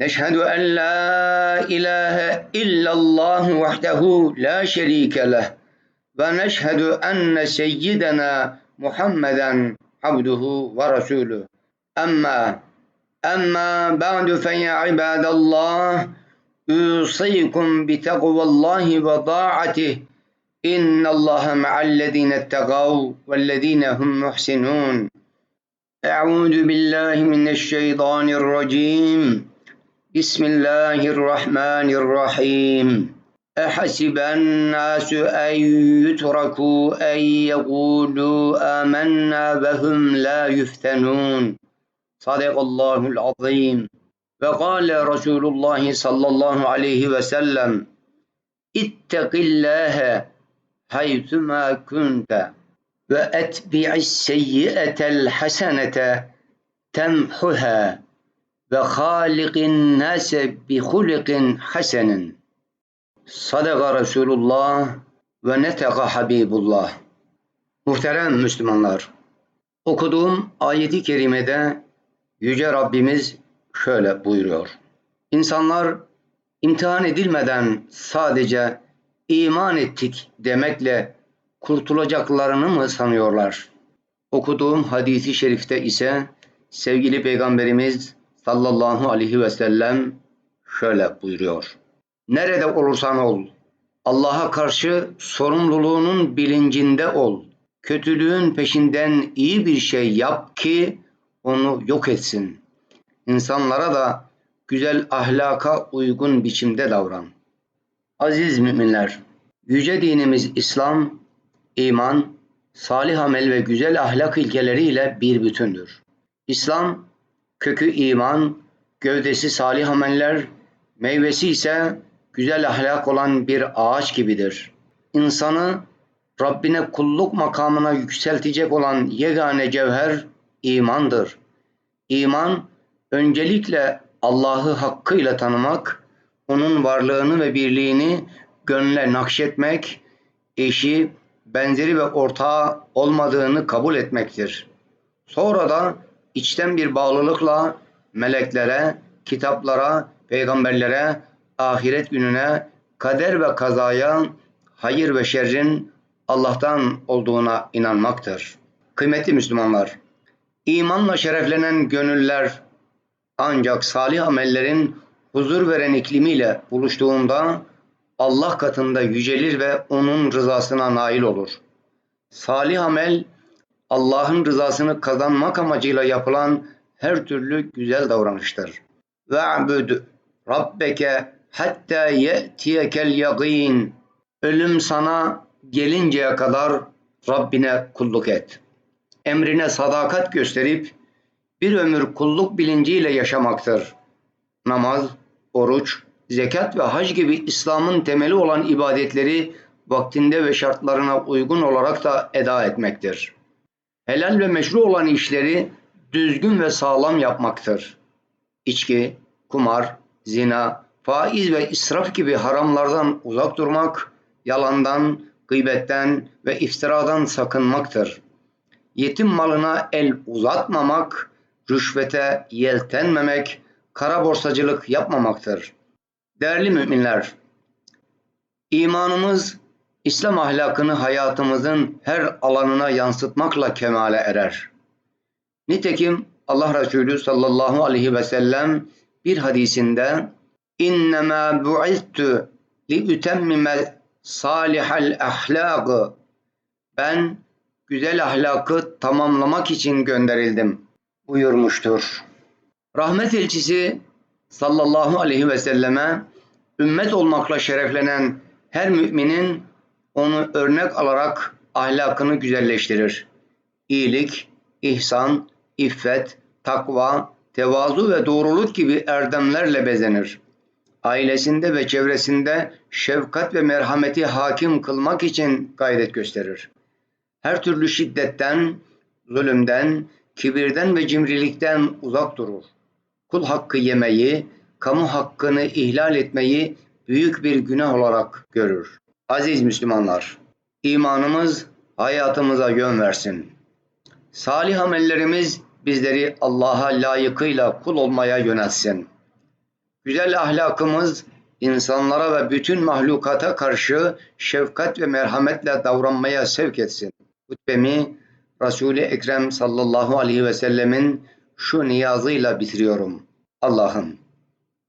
نشهد أن لا إله إلا الله وحده لا شريك له ونشهد أن سيدنا محمدا عبده ورسوله أما أما بعد فيا عباد الله أوصيكم بتقوى الله وطاعته إن الله مع الذين اتقوا والذين هم محسنون أعوذ بالله من الشيطان الرجيم بسم الله الرحمن الرحيم أحسب الناس أن يتركوا أن يقولوا آمنا وهم لا يفتنون صدق الله العظيم وقال رسول الله صلى الله عليه وسلم اتق الله حيثما كنت وأتبع السيئة الحسنة تمحها ve halikin nase bi hulikin hasenin. Sadaka Resulullah ve neteka Habibullah. Muhterem Müslümanlar, okuduğum ayeti kerimede Yüce Rabbimiz şöyle buyuruyor. İnsanlar imtihan edilmeden sadece iman ettik demekle kurtulacaklarını mı sanıyorlar? Okuduğum hadisi şerifte ise sevgili Peygamberimiz sallallahu aleyhi ve sellem şöyle buyuruyor. Nerede olursan ol, Allah'a karşı sorumluluğunun bilincinde ol. Kötülüğün peşinden iyi bir şey yap ki onu yok etsin. İnsanlara da güzel ahlaka uygun biçimde davran. Aziz müminler, yüce dinimiz İslam, iman, salih amel ve güzel ahlak ilkeleriyle bir bütündür. İslam, kökü iman, gövdesi salih ameller, meyvesi ise güzel ahlak olan bir ağaç gibidir. İnsanı Rabbine kulluk makamına yükseltecek olan yegane cevher imandır. İman öncelikle Allah'ı hakkıyla tanımak, onun varlığını ve birliğini gönle nakşetmek, eşi, benzeri ve ortağı olmadığını kabul etmektir. Sonra da içten bir bağlılıkla meleklere, kitaplara, peygamberlere, ahiret gününe, kader ve kazaya, hayır ve şerrin Allah'tan olduğuna inanmaktır. Kıymetli Müslümanlar, imanla şereflenen gönüller ancak salih amellerin huzur veren iklimiyle buluştuğunda Allah katında yücelir ve onun rızasına nail olur. Salih amel Allah'ın rızasını kazanmak amacıyla yapılan her türlü güzel davranıştır. Ve'bud rabbeke hatta ye'tiyekel yaqin. Ölüm sana gelinceye kadar Rabbine kulluk et. Emrine sadakat gösterip bir ömür kulluk bilinciyle yaşamaktır. Namaz, oruç, zekat ve hac gibi İslam'ın temeli olan ibadetleri vaktinde ve şartlarına uygun olarak da eda etmektir. Helal ve meşru olan işleri düzgün ve sağlam yapmaktır. İçki, kumar, zina, faiz ve israf gibi haramlardan uzak durmak, yalandan, gıybetten ve iftiradan sakınmaktır. Yetim malına el uzatmamak, rüşvete yeltenmemek, kara borsacılık yapmamaktır. Değerli müminler, imanımız İslam ahlakını hayatımızın her alanına yansıtmakla kemale erer. Nitekim Allah Resulü sallallahu aleyhi ve sellem bir hadisinde İnnemâ bu'ittu li ütemmime salihal ahlâgı Ben güzel ahlakı tamamlamak için gönderildim buyurmuştur. Rahmet elçisi sallallahu aleyhi ve selleme ümmet olmakla şereflenen her müminin onu örnek alarak ahlakını güzelleştirir. İyilik, ihsan, iffet, takva, tevazu ve doğruluk gibi erdemlerle bezenir. ailesinde ve çevresinde şefkat ve merhameti hakim kılmak için gayret gösterir. Her türlü şiddetten, zulümden, kibirden ve cimrilikten uzak durur. Kul hakkı yemeyi, kamu hakkını ihlal etmeyi büyük bir günah olarak görür. Aziz Müslümanlar, imanımız hayatımıza yön versin. Salih amellerimiz bizleri Allah'a layıkıyla kul olmaya yöneltsin. Güzel ahlakımız insanlara ve bütün mahlukata karşı şefkat ve merhametle davranmaya sevk etsin. Hutbemi Resul-i Ekrem sallallahu aleyhi ve sellemin şu niyazıyla bitiriyorum. Allah'ım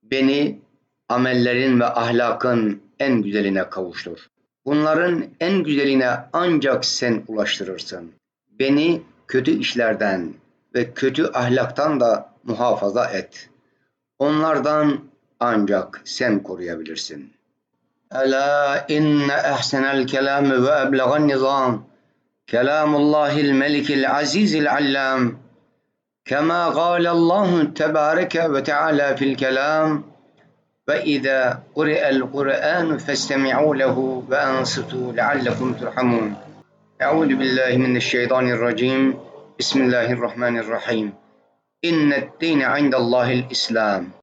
beni amellerin ve ahlakın en güzeline kavuştur. Bunların en güzeline ancak sen ulaştırırsın. Beni kötü işlerden ve kötü ahlaktan da muhafaza et. Onlardan ancak sen koruyabilirsin. Ela inne ehsenel kelami ve eblegan nizam. Kelamullahil melikil azizil allam. Kema gâle Allahu tebareke ve teala fil kelam. وإذا قرئ القرآن فاستمعوا له وأنصتوا لعلكم ترحمون. أعوذ بالله من الشيطان الرجيم. بسم الله الرحمن الرحيم. إن الدين عند الله الإسلام.